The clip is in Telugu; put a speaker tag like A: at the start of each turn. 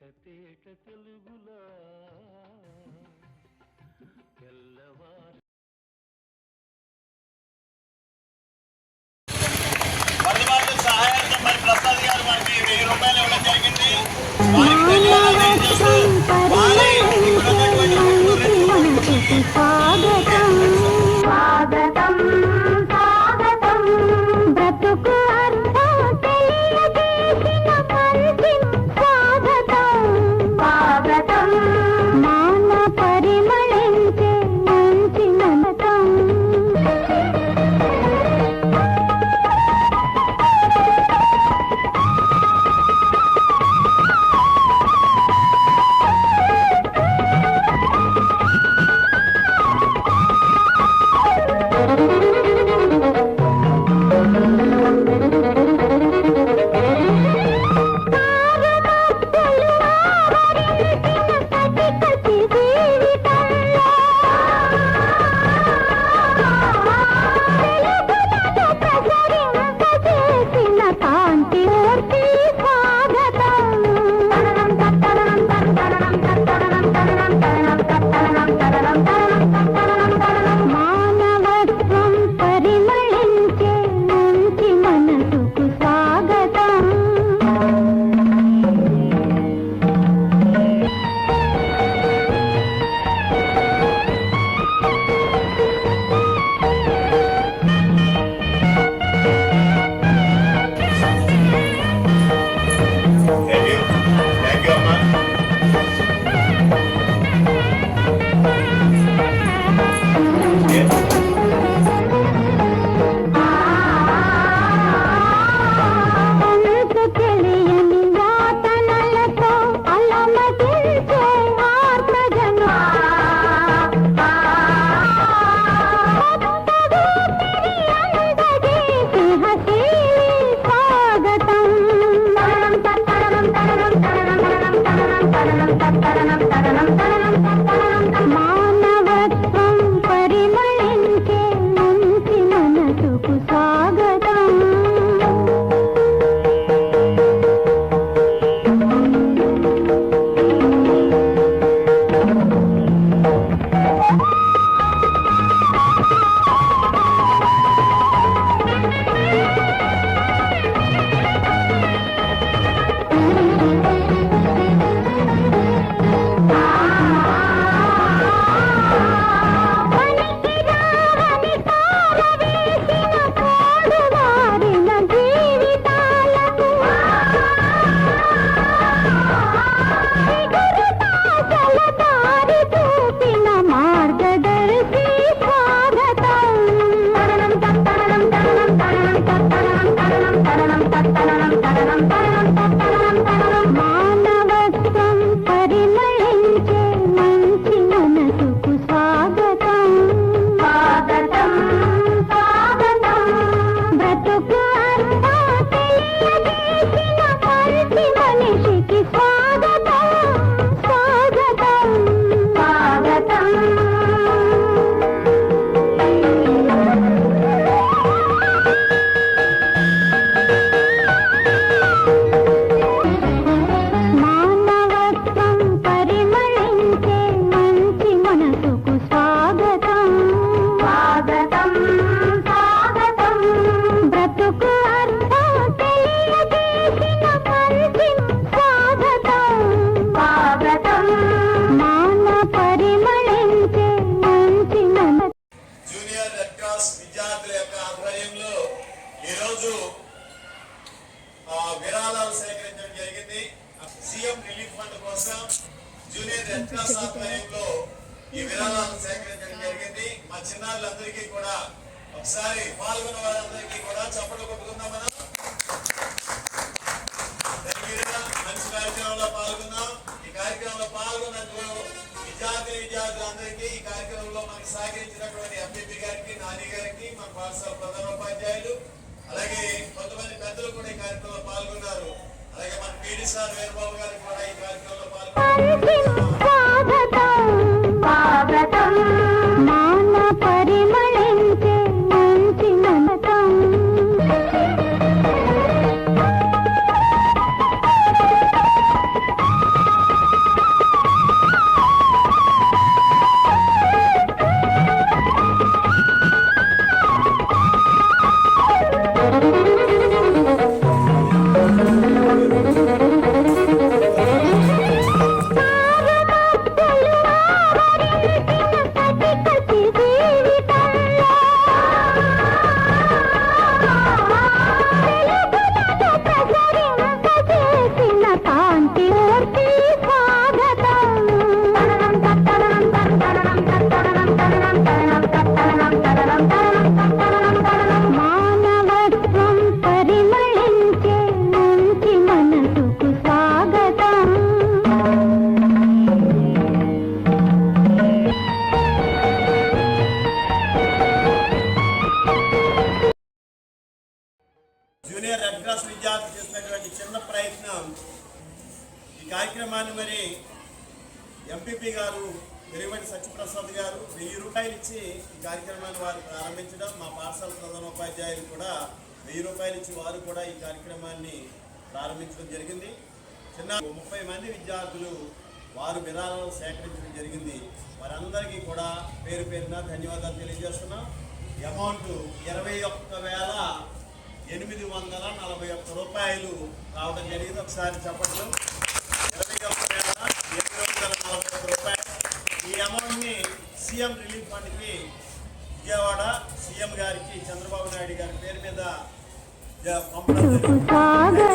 A: తేట తెలుగులా. తెల్లవారు
B: వరదబాబు మరి ప్రసాద్ గారు మనకి వెయ్యి రూపాయలు ఇవ్వడం జరిగింది. ఈరోజు విరాళాలు సేకరించడం జరిగింది. సీఎం రిలీఫ్ ఫండ్ కోసం జూనియర్ రెడ్ క్రాస్ ఆధ్వర్యంలో ఈ విరాళాలు సేకరించడం జరిగింది. మా చిన్నారులందరికీ కూడా ఒకసారి పాల్గొన్న వారందరికీ కూడా చప్పట్లు కొట్టుకుందాం మనం. మంచి కార్యక్రమంలో పాల్గొన్నాం ఈ కార్యక్రమంలో పాల్గొన్నందుకు విద్యార్థి విద్యార్థులందరికీ ఈ కార్యక్రమంలో మనకు సహకరించినటువంటి ఎంపీపీ గారికి నాని గారికి మన పాఠశాల ప్రధానోపాధ్యాయులు అలాగే కొంతమంది పెద్దలు కూడా ఈ కార్యక్రమంలో పాల్గొన్నారు. అలాగే మన పీడి సార్ వీరబాబు గారు కూడా ఈ కార్యక్రమంలో పాల్గొన్నారు.
C: కార్యక్రమాన్ని మరి ఎంపీపీ గారు వెలివంటి సత్యప్రసాద్ గారు వెయ్యి రూపాయలు ఇచ్చి ఈ కార్యక్రమాన్ని వారు ప్రారంభించడం మా పాఠశాల ప్రధానోపాధ్యాయులు కూడా వెయ్యి రూపాయలు ఇచ్చి వారు కూడా ఈ కార్యక్రమాన్ని ప్రారంభించడం జరిగింది. చిన్న ముప్పై మంది విద్యార్థులు వారు విరాళాలు సేకరించడం జరిగింది. వారందరికీ కూడా పేరు పేరున ధన్యవాదాలు తెలియజేస్తున్నాం. అమౌంట్ ఇరవై ఒక్క వేల ఎనిమిది వందల నలభై ఒక్క రూపాయలు రావడం జరిగింది. ఒకసారి చెప్పట్లు ఇరవై ఒక్క వేల ఎనిమిది వందల నలభై ఒక్క రూపాయలు ఈ అమౌంట్ని సీఎం రిలీఫ్ ఫండ్కి విజయవాడ సీఎం గారికి చంద్రబాబు నాయుడు గారి పేరు మీద పంపడం